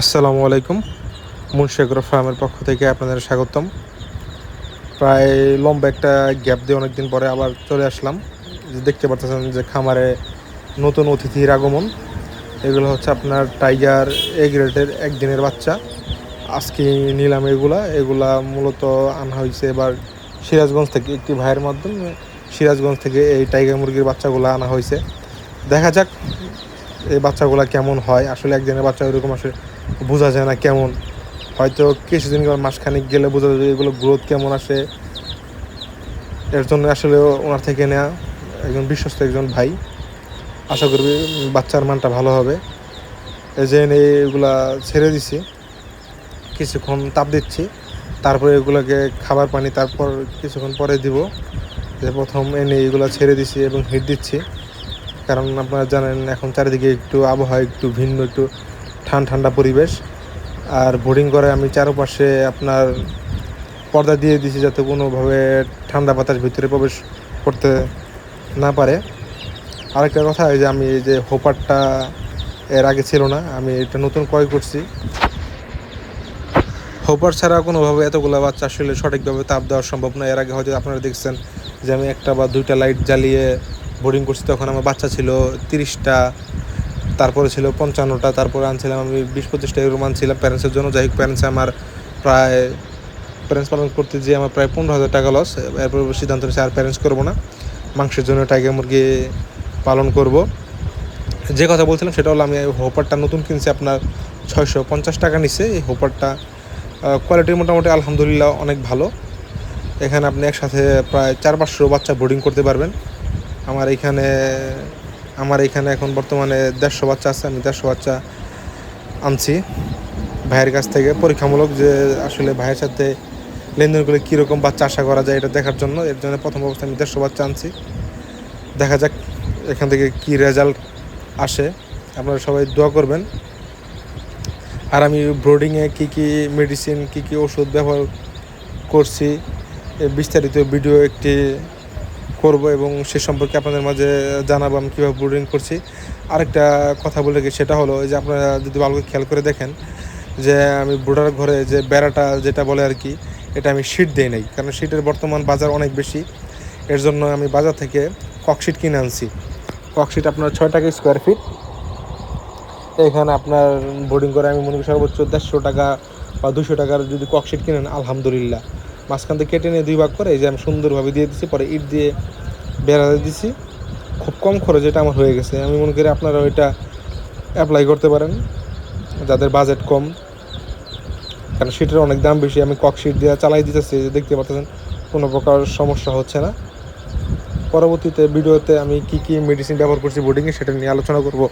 আসসালামু আলাইকুম। মুন্সেগ্র ফার্মের পক্ষ থেকে আপনাদের স্বাগতম। প্রায় লম্বা একটা গ্যাপ দিয়ে অনেকদিন পরে আবার চলে আসলাম। যে দেখতে পাচ্ছেন যে খামারে নতুন অতিথির আগমন। এগুলো হচ্ছে আপনার টাইগার এ গ্রেডের একদিনের বাচ্চা। আজকে নিলাম এগুলা। এগুলা মূলত আনা হয়েছে এবার সিরাজগঞ্জ থেকে একটি ভাইয়ের মাধ্যমে। সিরাজগঞ্জ থেকে এই টাইগার মুরগির বাচ্চাগুলো আনা হয়েছে। দেখা যাক এই বাচ্চাগুলো কেমন হয়? আসলে একদিনের বাচ্চা ওইরকম আসলে বোঝা যায় না কেমন। হয়তো কিছুদিন মাসখানিক গেলে বোঝা যাবে এগুলো গ্রোথ কেমন আসে। এর জন্য আসলে ওনার থেকে নেওয়া একজন বিশ্বস্ত একজন ভাই। আশা করবি বাচ্চার মানটা ভালো হবে। এই যে এগুলা ছেড়ে দিছি। কিছুক্ষণ তাপ দিচ্ছি। তারপরে এগুলোকে খাবার পানি তারপর কিছুক্ষণ পরে দিব। যে প্রথম এনে এগুলো ছেড়ে দিছি এবং হিট দিচ্ছি। কারণ আপনারা জানেন এখন চারিদিকে একটু আবহাওয়া একটু ভিন্ন, একটু ঠান্ডা ঠান্ডা পরিবেশ। আর বোর্ডিং করে আমি চারপাশে আপনার পর্দা দিয়ে দিয়েছি যাতে কোনোভাবে ঠান্ডা বাতাস ভিতরে প্রবেশ করতে না পারে। আরেকটা কথা, এই যে আমি এই যে হোপারটা এর আগে ছিল না, আমি এটা নতুন ক্রয় করছি। হোপার ছাড়া কোনোভাবে এতগুলো বাচ্চা আসলে সঠিকভাবে তাপ দেওয়া সম্ভব না। এর আগে হয়তো আপনারা দেখছেন যে আমি একটা বা দুইটা লাইট জ্বালিয়ে বোর্ডিং করছি, তখন আমার বাচ্চা ছিল তিরিশটা, তারপরে ছিল পঞ্চান্নটা, তারপরে আনছিলাম আমি বিশ পঁচিশটা এরকম আনছিলাম প্যারেন্টসের জন্য। যাই হোক প্যারেন্টসে আমার প্রায় প্যারেন্টস পালন করতে যেয়ে আমার প্রায় পনেরো হাজার টাকা লস এরপর সিদ্ধান্ত নিয়েছি আর প্যারেন্টস করব না। মাংসের জন্য টাইগার মুরগি পালন করব। যে কথা বলছিলাম সেটা হলো আমি হোপারটা নতুন কিনছি, আপনার ছয়শো পঞ্চাশ টাকা নিচ্ছে। এই হোপারটা কোয়ালিটি মোটামুটি আলহামদুলিল্লাহ অনেক ভালো। এখানে আপনি একসাথে প্রায় চার পাঁচশো বাচ্চা বোর্ডিং করতে পারবেন। আমার এখানে আমার এখানে এখন বর্তমানে দেড়শো বাচ্চা আছে, আমি দেড়শো বাচ্চা আনছি। ভাইয়ের কাছ থেকে পরীক্ষামূলক যে আসলে ভাইয়ের সাথে লেনদেন করে কীরকম বাচ্চা আশা করা যায় এটা দেখার জন্য, এর জন্য প্রথম অবস্থায় আমি দেড়শো বাচ্চা আনছি। দেখা যাক এখান থেকে কী রেজাল্ট আসে। আপনারা সবাই দোয়া করবেন। আর আমি ব্রোডিংয়ে কী কী মেডিসিন, কী কী ওষুধ ব্যবহার করছি বিস্তারিত ভিডিও একটি করব এবং সে সম্পর্কে আপনাদের মাঝে জানাব আমি কীভাবে ব্রুডিং করছি। আরেকটা কথা বলে গিয়ে সেটা হলো যে আপনারা যদি ভালো করে খেয়াল করে দেখেন যে আমি ব্রুডার ঘরে যে বেড়াটা যেটা বলে আর কি, এটা আমি শিট দিই নাই। কারণ শিটের বর্তমান বাজার অনেক বেশি। এর জন্য আমি বাজার থেকে ককশিট কিনে আনছি। ককশিট আপনার ছয় টাকা স্কোয়ার ফিট এখানে আপনার বোর্ডিং করে আমি মনে করি সর্বোচ্চ দেড়শো টাকা বা দুশো টাকার যদি ককশিট কিনেন, আলহামদুলিল্লাহ। মাঝখান থেকে কেটে নিয়ে দুই ভাগ করে, এই যে আমি সুন্দরভাবে দিয়ে দিচ্ছি পরে ইট দিয়ে বেড়া দিচ্ছি খুব কম খরচ এটা আমার হয়ে গেছে। আমি মনে করি আপনারা ওইটা অ্যাপ্লাই করতে পারেন, যাদের বাজেট কম। কারণ সিটের অনেক দাম বেশি, আমি কক সিট দিয়ে চালাই দিতেছি যে দেখতে পাচ্ছেন, কোনো প্রকার সমস্যা হচ্ছে না। পরবর্তীতে ভিডিওতে আমি কি কি মেডিসিন ব্যবহার করছি বোর্ডিংয়ে সেটা নিয়ে আলোচনা করব।